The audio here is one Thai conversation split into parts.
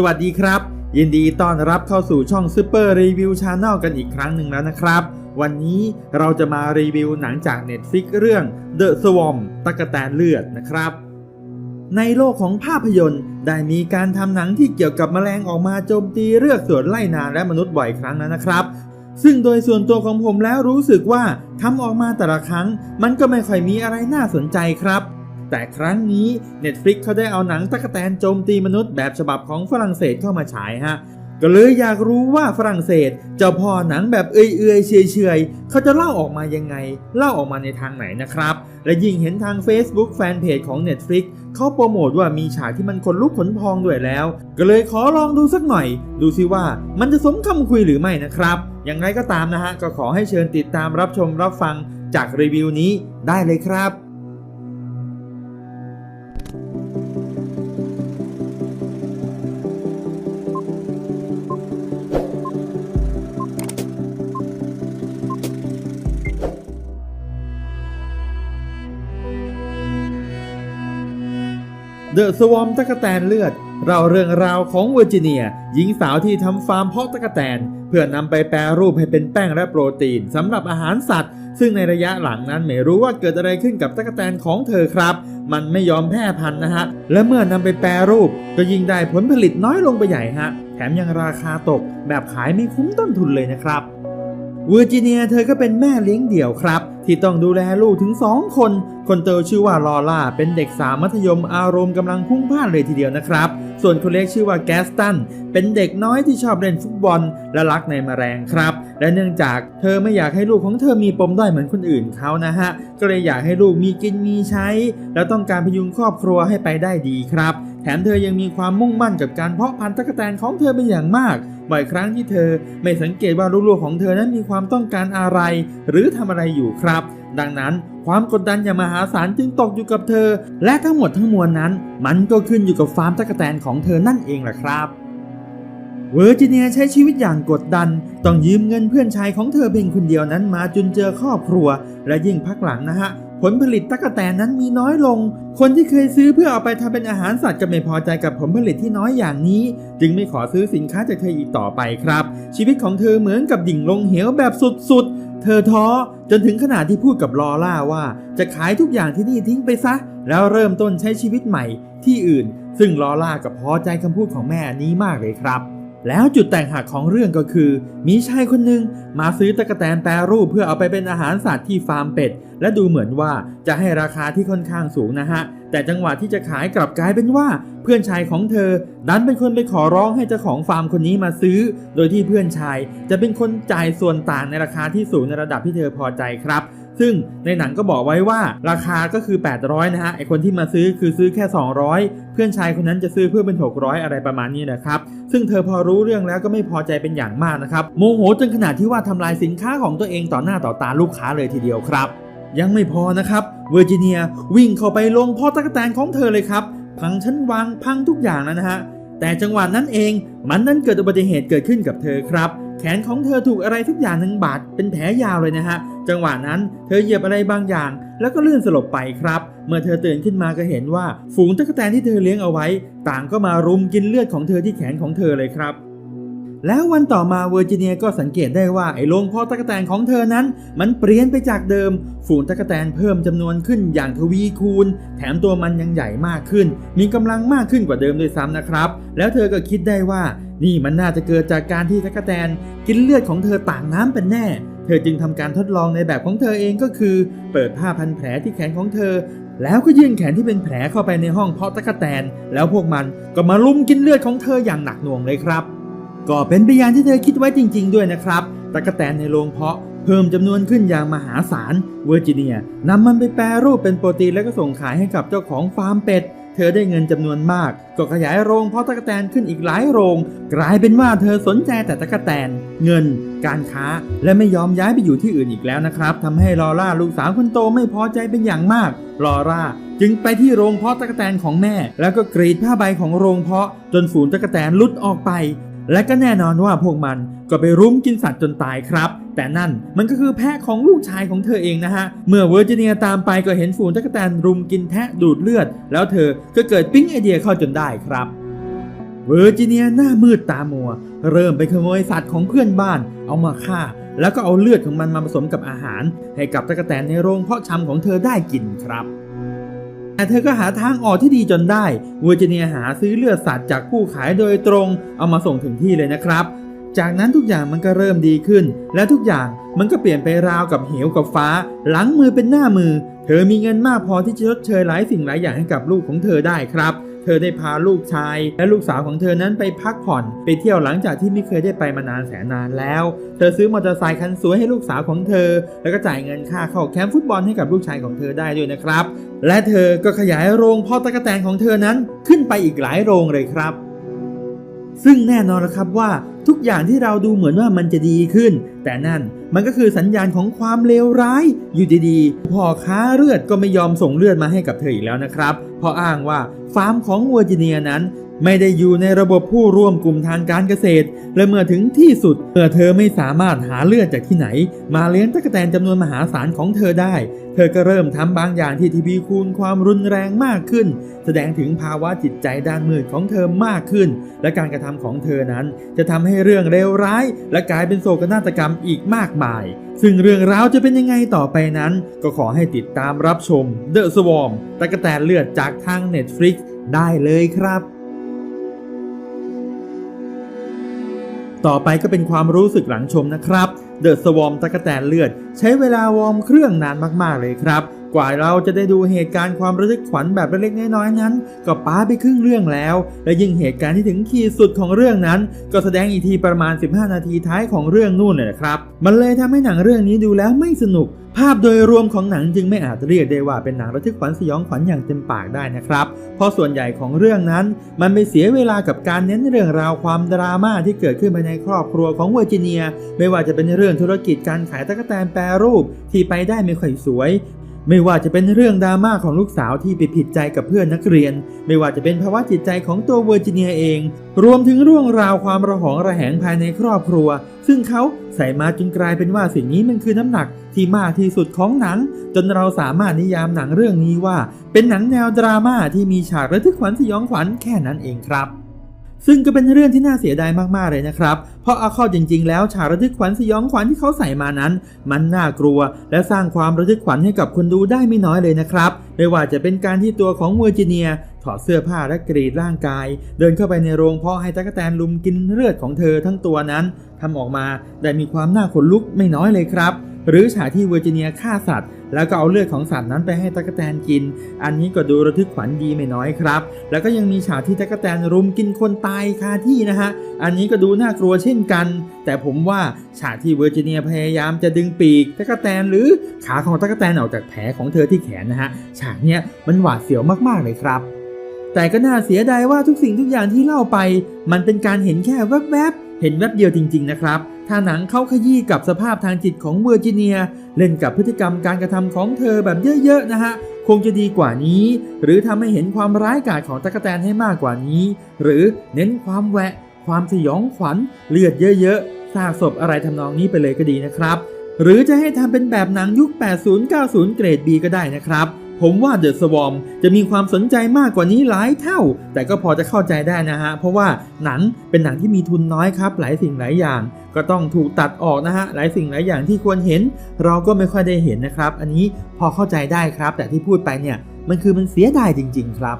สวัสดีครับ ยินดีต้อนรับเข้าสู่ช่อง Super Review Channel กันอีกครั้งหนึ่งแล้วนะครับ วันนี้เราจะมารีวิวหนังจาก Netflix เรื่อง The Swarm ตะกะแตนเลือดนะครับในโลกของภาพยนตร์ได้มีการทำหนังที่เกี่ยวกับแมลงออกมาโจมตีเลือกสวนไล่นาและมนุษย์บ่อยครั้งแล้วนะครับ ซึ่งโดยส่วนตัวของผมแล้วรู้สึกว่าทำออกมาแต่ละครั้ง มันก็ไม่ค่อยมีอะไรน่าสนใจครับ แต่ครั้งนี้ Netflix เขาได้เอาหนังตะกแตนโจมตีมนุษย์แบบฉบับของฝรั่งเศสเข้ามาฉายฮะ ก็เลยอยากรู้ว่าฝรั่งเศสเจ้าพ่อหนังแบบเอื่อยๆเฉยๆเขาจะเล่าออกมายังไง เล่าออกมาในทางไหนนะครับ และยิ่งเห็นทาง Facebook แฟนเพจของ Netflix เขาโปรโมทว่ามีฉากที่มันขนลุกขนพองด้วยแล้ว ก็เลยขอลองดูสักหน่อย ดูซิว่ามันจะสมคำคุยหรือไม่นะครับ อย่างไรก็ตามนะฮะก็ขอให้เชิญติดตามรับชมรับฟังจากรีวิวนี้ได้เลยครับ เดอะสวอมตะกะแตนเลือด เราเรื่องราวของเวอร์จิเนีย หญิงสาวที่ทำฟาร์มเพาะตะกะแตน เพื่อนำไปแปรรูปให้เป็นแป้งและโปรตีนสำหรับอาหารสัตว์ ซึ่งในระยะหลังนั้นไม่รู้ว่าเกิดอะไรขึ้นกับตะกะแตนของเธอครับ มันไม่ยอมแพร่พันธุ์นะฮะ และเมื่อนำไปแปรรูป ก็ยิ่งได้ผลผลิตน้อยลงไปใหญ่ฮะ แถมยังราคาตก แบบขายไม่คุ้มต้นทุนเลยนะครับเวอร์จิเนียเธอก็เป็นแม่เลี้ยงเดี่ยวครับที่ต้องดูแลลูกถึง2คน คนโตชื่อว่าลอล่า เป็นเด็กสาวมัธยมอารมณ์กำลังพุ่งพ่านเลยทีเดียวนะครับ ส่วนคนเล็กชื่อว่าแกสตัน เป็นเด็กน้อยที่ชอบเล่นฟุตบอลและรักในแมลงครับ และเนื่องจากเธอไม่อยากให้ลูกของเธอมีปมด้อยเหมือนคนอื่นเขานะฮะ ก็เลยอยากให้ลูกมีกินมีใช้ แล้วต้องการพยุงครอบครัวให้ไปได้ดีครับ แถมเธอยังมีความมุ่งมั่นกับการเพาะพันธุ์ตะกแตนของเธอเป็นอย่างมากบ่อยครั้งที่เธอไม่สังเกตว่าลูกๆของเธอนั้นมีความต้องการอะไร หรือทำอะไรอยู่ครับดังนั้นความกดดันอย่างมหาศาลจึงตกอยู่กับเธอ และทั้งหมดทั้งมวลนั้น มันก็ขึ้นอยู่กับฟาร์มตะกแตนของเธอนั่นเองแหละครับเวอร์จิเนียใช้ชีวิตอย่างกดดัน ต้องยืมเงินเพื่อนชายของเธอเพียงคนเดียวนั้นมาจนเจอครอบครัว และยิ่งพักหลังนะฮะ ผลผลิตตะกะแตนนั้นมีน้อยลง คนที่เคยซื้อเพื่อเอาไปทำเป็นอาหารสัตว์ก็ไม่พอใจกับผลผลิตที่น้อยอย่างนี้ จึงไม่ขอซื้อสินค้าจากเธออีกต่อไปครับ ชีวิตของเธอเหมือนกับดิ่งลงเหวแบบสุดๆ ธอท้อจนถึงขนาดที่พูดกับลอล่าว่า จะขายทุกอย่างที่นี่ทิ้งไปซะ แล้วเริ่มต้นใช้ชีวิตใหม่ที่อื่น ซึ่งลอล่าก็พอใจคำพูดของแม่นี้มากเลยครับ แล้วจุดแตกหักของเรื่องก็คือ มีชายคนหนึ่งมาซื้อตะกแตนแปรรูปเพื่อเอาไปเป็นอาหารสัตว์ที่ฟาร์มเป็ด และดูเหมือนว่าจะให้ราคาที่ค่อนข้างสูงนะฮะ แต่จังหวะที่จะขายกลับกลายเป็นว่า เพื่อนชายของเธอ ดันเป็นคนไปขอร้องให้เจ้าของฟาร์มคนนี้มาซื้อ โดยที่เพื่อนชายจะเป็นคนจ่ายส่วนต่างในราคาที่สูงในระดับที่เธอพอใจครับ ซึ่งในหนังก็บอกไว้ว่าราคาก็คือ 800 นะฮะไอคนที่มาซื้อคือซื้อแค่ 200 เพื่อนชายคนนั้นจะซื้อเพื่อเป็น 600 อะไรประมาณนี้นะครับซึ่งเธอพอรู้เรื่องแล้วก็ไม่พอใจเป็นอย่างมากนะครับโมโหจนขนาดที่ว่าทำลายสินค้าของตัวเองต่อหน้าต่อตาลูกค้าเลยทีเดียวครับ ยังไม่พอนะครับเวอร์จิเนียวิ่งเข้าไปลงพ่อตะกแตนของเธอเลยครับพังชั้นวางพังทุกอย่างแล้วนะฮะแต่จังหวะนั้นเองมันนั้นเกิดอุบัติเหตุเกิดขึ้นกับเธอครับ แขนของเธอถูกอะไรทุกอย่างหนึ่งบาดเป็นแผลยาวเลยนะฮะ จังหวะนั้นเธอเหยียบอะไรบางอย่าง แล้วก็ลื่นสลบไปครับ เมื่อเธอตื่นขึ้นมาก็เห็นว่า ฝูงตะกแตนที่เธอเลี้ยงเอาไว้ ต่างก็มารุมกินเลือดของเธอที่แขนของเธอเลยครับ แล้ววันต่อมาเวอร์จิเนียก็สังเกตได้ว่าไอ้โรงเพาะตะกแตนของเธอนั้น มันเปลี่ยนไปจากเดิม ฝูงตะกแตนเพิ่มจำนวนขึ้นอย่างทวีคูณ แถมตัวมันยังใหญ่มากขึ้น มีกำลังมากขึ้นกว่าเดิมด้วยซ้ำนะครับ แล้วเธอก็คิดได้ว่า นี่มันน่าจะเกิดจากการที่ตะกแตน กินเลือดของเธอต่างน้ำเป็นแน่ เธอจึงทำการทดลองในแบบของเธอเองก็คือ เปิดผ้าพันแผลที่แขนของเธอแล้วก็ยื่นแขนที่เป็นแผลเข้าไปในห้องเพาะตะกแตน แล้วพวกมันก็มาลุมกินเลือดของเธออย่างหนักหน่วงเลยครับ ก็เป็นไปอย่างที่เธอคิดไว้จริง ๆ ด้วยนะครับตะกแตนในโรงเพาะเพิ่มจำนวนขึ้นอย่างมหาศาลเวอร์จิเนียนำมันไปแปรรูปเป็นโปรตีนแล้วก็ส่งขายให้กับเจ้าของฟาร์มเป็ด เธอได้เงินจำนวนมาก ก็ขยายโรงเพาะตะกแตนขึ้นอีกหลายโรง กลายเป็นว่าเธอสนใจแต่ตะกแตน เงิน การค้า และไม่ยอมย้ายไปอยู่ที่อื่นอีกแล้วนะครับทำให้ลอร่าลูกสาวคนโตไม่พอใจเป็นอย่างมากลอร่าจึงไปที่โรงเพาะตะกแตนของแม่ แล้วก็กรีดผ้าใบของโรงเพาะจนฝูงตะกแตนลุดออกไป และก็แน่นอนว่าพวกมันก็ไปรุมกินสัตว์จนตายครับ แต่นั่นมันก็คือแพะของลูกชายของเธอเองนะฮะ เมื่อเวอร์จิเนียตามไปก็เห็นฝูงตะกแตนรุมกินแทะดูดเลือด แล้วเธอก็เกิดปิ๊งไอเดียเข้าจนได้ครับ เวอร์จิเนียหน้ามืดตามัว เริ่มไปขโมยสัตว์ของเพื่อนบ้านเอามาฆ่า แล้วก็เอาเลือดของมันมาผสมกับอาหาร ให้กับตะกแตนในโรงเพาะชำของเธอได้กินครับ แต่เธอก็หาทางออกที่ดีจนได้เวอร์จิเนียหาซื้อเลือดสัตว์จากผู้ขายโดยตรงเอามาส่งถึงที่เลยนะครับ จากนั้นทุกอย่างมันก็เริ่มดีขึ้น และทุกอย่างมันก็เปลี่ยนไปราวกับเหวกับฟ้า หลังมือเป็นหน้ามือ เธอมีเงินมากพอที่จะชดเชยหลายสิ่งหลายอย่างให้กับลูกของเธอได้ครับ ธอได้พาลูกชาย และลูกสาวของเธอนั้นไปพักผ่อน ไปเที่ยวหลังจากที่ไม่เคยได้ไปมานานแสนนานแล้ว เธอซื้อมอเตอร์ไซค์คันสวยให้ลูกสาวของเธอ แล้วก็จ่ายเงินค่าเข้าแคมป์ฟุตบอลให้กับลูกชายของเธอได้ด้วยนะครับ และเธอก็ขยายโรงพาะตะกแตนของเธอนั้นขึ้นไปอีกหลายโรงเลยครับ ซึ่งแน่นอนล้วครับว่าทุกอย่างที่เราดูเหมือนว่ามันจะดีขึ้น แต่นั่น มันก็คือสัญญาณของความเลวร้าย อยู่ดีๆพ่อค้าเลือดก็ไม่ยอมส่งเลือดมาให้กับเธออีกแล้วนะครับ เพราะอ้างว่าฟาร์มของเวอร์จิเนียนั้น ไม่ได้อยู่ในระบบผู้ร่วมกลุ่มทางการเกษตร และเมื่อถึงที่สุดเมื่อเธอไม่สามารถหาเลือดจากที่ไหน มาเลี้ยงตะกแตนจำนวนมหาศาลของเธอได้ ธอก็เริ่มทำบางอย่างที่ทีวีคูณความรุนแรงมากขึ้น แสดงถึงภาวะจิตใจด้านมืดของเธอมากขึ้น และการกระทำของเธอนั้น จะทำให้เรื่องเลวร้าย และกลายเป็นโศกนาฏกรรมอีกมากมาย ซึ่งเรื่องราวจะเป็นยังไงต่อไปนั้น ก็ขอให้ติดตามรับชม The Swarm ตะกแตนเลือดจากทาง Netflix ได้เลยครับต่อไปก็เป็นความรู้สึกหลังชมนะครับ เดอะสวอมตะกะแตนเลือด ใช้เวลาวอร์มเครื่องนานมากๆเลยครับ กว่าเราจะได้ดูเหตุการณ์ความระทึกขวัญแบบเล็กๆน้อยๆนั้น ก็ป้าไปครึ่งเรื่องแล้ว และยิ่งเหตุการณ์ที่ถึงขีดสุดของเรื่องนั้น ก็แสดงอีกทีประมาณ 15 นาทีท้ายของเรื่องนู่นเลยนะครับ มันเลยทำให้หนังเรื่องนี้ดูแล้วไม่สนุก ภาพโดยรวมของหนังจึงไม่อาจเรียกได้ว่าเป็นหนังระทึกขวัญสยองขวัญอย่างเต็มปากได้นะครับ เพราะส่วนใหญ่ของเรื่องนั้น มันไปเสียเวลากับการเน้นเรื่องราวความดราม่าที่เกิดขึ้นภายในครอบครัวของเวอร์จิเนีย ไม่ว่าจะเป็นเรื่องธุรกิจการขายตะกแตนแปรรูปที่ไปได้ไม่ค่อยสวย ไม่ว่าจะเป็นเรื่องดราม่าของลูกสาวที่ไปผิดใจกับเพื่อนนักเรียน ไม่ว่าจะเป็นภาวะจิตใจของตัวเวอร์จิเนียเอง รวมถึงเรื่องราวความระหองระแหงภายในครอบครัว ซึ่งเขาใส่มาจนกลายเป็นว่าสิ่งนี้มันคือน้ำหนักที่มากที่สุดของหนัง จนเราสามารถนิยามหนังเรื่องนี้ว่า เป็นหนังแนวดราม่าที่มีฉากระทึกขวัญสยองขวัญแค่นั้นเองครับ ซึ่งก็เป็นเรื่องที่น่าเสียดายมากๆเลยนะครับ เพราะเอาเข้าจริงๆ แล้วฉากระทึกขวัญสยองขวัญที่เขาใส่มานั้น มันน่ากลัว และสร้างความระทึกขวัญให้กับคนดูได้ไม่น้อยเลยนะครับไม่ว่าจะเป็นการที่ตัวของเวอร์จิเนียถอดเสื้อผ้าและกรีดร่างกาย เดินเข้าไปในโรงเพาะให้ตะกแตนลุมกินเลือดของเธอทั้งตัวนั้นทำออกมาได้มีความน่าขนลุกไม่น้อยเลยครับ หรือฉากที่เวอร์จิเนียฆ่าสัตว์ แล้วก็เอาเลือดของสัตว์นั้นไปให้ตะกแตนกิน อันนี้ก็ดูระทึกขวัญดีไม่น้อยครับ แล้วก็ยังมีฉากที่ตะกแตนรุมกินคนตายคาที่นะฮะ อันนี้ก็ดูน่ากลัวเช่นกัน แต่ผมว่าฉากที่เวอร์จิเนียพยายามจะดึงปีกตะกแตนหรือขาของตะกแตนออกจากแผลของเธอที่แขนนะฮะ ฉากเนี้ยมันหวาดเสียวมากๆเลยครับ แต่ก็น่าเสียดายว่าทุกสิ่งทุกอย่างที่เล่าไป มันเป็นการเห็นแค่แวบๆ เห็นแวบเดียวจริง ๆ นะครับ ถ้าหนังเข้าขยี้กับสภาพทางจิตของเวอร์จิเนีย เล่นกับพฤติกรรมการกระทำของเธอแบบเยอะๆนะฮะคงจะดีกว่านี้ หรือทำให้เห็นความร้ายกาจของตะกแตนให้มากกว่านี้ หรือเน้นความแหวะ ความสยองขวัญเลือดเยอะๆซากศพอะไรทำนองนี้ไปเลยก็ดีนะครับ หรือจะให้ทำเป็นแบบหนังยุค 80-90 เกรด B ก็ได้นะครับ ผมว่า The Swarm จะมีความสนใจมากกว่านี้หลายเท่า แต่ก็พอจะเข้าใจได้นะฮะ เพราะว่าหนังเป็นหนังที่มีทุนน้อยครับ หลายสิ่งหลายอย่าง ก็ต้องถูกตัดออกนะฮะ หลายสิ่งหลายอย่างที่ควรเห็น เราก็ไม่ค่อยได้เห็นนะครับ อันนี้พอเข้าใจได้ครับ แต่ที่พูดไปเนี่ยมันคือมันเสียดายจริง ๆ ครับ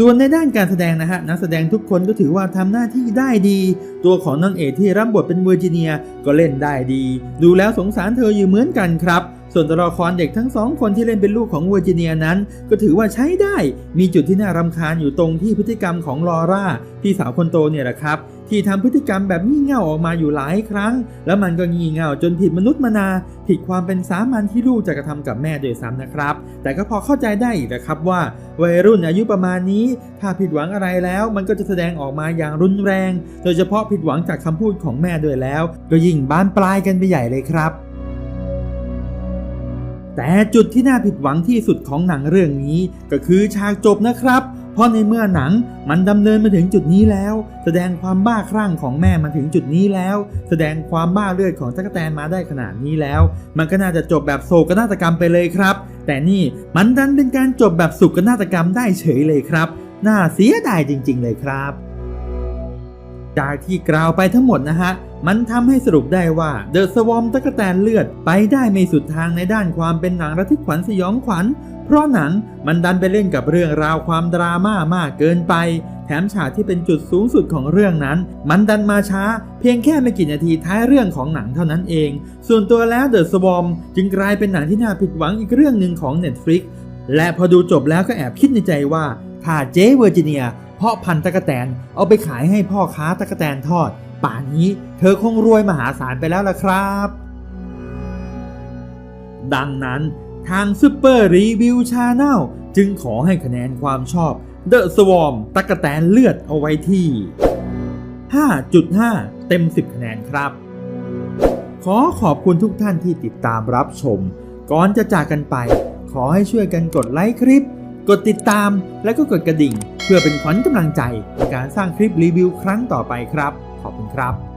ส่วนในด้านการแสดงนะฮะนักแสดงทุกคนก็ถือว่าทำหน้าที่ได้ดี ตัวของนางเอกที่รับบทเป็นเวอร์จิเนียก็เล่นได้ดี ดูแล้วสงสารเธออยู่เหมือนกันครับ ส่วนตัวละครเด็กทั้งสองคนที่เล่นเป็นลูกของเวอร์จิเนียนั้น ก็ถือว่าใช้ได้ มีจุดที่น่ารำคาญอยู่ตรงที่พฤติกรรมของลอร่าพี่สาวคนโตเนี่ยแหละครับที่ทำพฤติกรรมแบบงี่เง่าออกมาอยู่หลายครั้ง แล้วมันก็งี่เง่าจนผิดมนุษย์มนา ผิดความเป็นสามัญที่ลูกจะกระทำกับแม่โดยซ้ำนะครับ แต่ก็พอเข้าใจได้อีกนะครับว่า วัยรุ่นอายุประมาณนี้ ถ้าผิดหวังอะไรแล้ว มันก็จะแสดงออกมาอย่างรุนแรง โดยเฉพาะผิดหวังจากคำพูดของแม่ด้วยแล้ว ก็ยิ่งบานปลายกันไปใหญ่เลยครับ แต่จุดที่น่าผิดหวังที่สุดของหนังเรื่องนี้ ก็คือฉากจบนะครับ เพราะในเมื่อหนังมันดำเนินมาถึงจุดนี้แล้ว แสดงความบ้าคลั่งของแม่มาถึงจุดนี้แล้ว แสดงความบ้าเลือดของตั๊กแตนมาได้ขนาดนี้แล้ว มันก็น่าจะจบแบบโศกนาฏกรรมไปเลยครับ แต่นี่มันดันเป็นการจบแบบสุกนาฏกรรมได้เฉยเลยครับ น่าเสียดายจริง ๆ เลยครับ จากที่กล่าวไปทั้งหมดนะฮะ มันทำให้สรุปได้ว่า The Swarm ตะกแตนเลือดไปได้ไม่สุดทางในด้านความเป็นหนังระทึกขวัญสยองขวัญ เพราะหนังมันดันไปเล่นกับเรื่องราวความดราม่ามากเกินไป แถมฉากที่เป็นจุดสูงสุดของเรื่องนั้น มันดันมาช้า เพียงแค่ไม่กี่นาทีท้ายเรื่องของหนังเท่านั้นเอง ส่วนตัวแล้ว The Swarm จึงกลายเป็นหนังที่น่าผิดหวังอีกเรื่องหนึ่งของ Netflix และพอดูจบแล้วก็แอบคิดในใจว่าถ้าเจ๊เวอร์จิเนีย เพาะพันธุ์ตะกแตนเอาไปขายให้พ่อค้าตะกแตนทอด ป่านนี้เธอคงรวยมหาศาลไปแล้วล่ะครับ ดังนั้นทาง Super Review Channel จึงขอให้คะแนนความชอบ The Swarm ตะกแตนเลือดเอาไว้ที่ 5.5 เต็ม 10 คะแนนครับ ขอขอบคุณทุกท่านที่ติดตามรับชม ก่อนจะจากกันไป ขอให้ช่วยกันกดไลค์คลิป กดติดตามและก็กดกระดิ่ง เพื่อเป็นขวัญกำลังใจในการสร้างคลิปรีวิวครั้งต่อไปครับ ขอบคุณครับ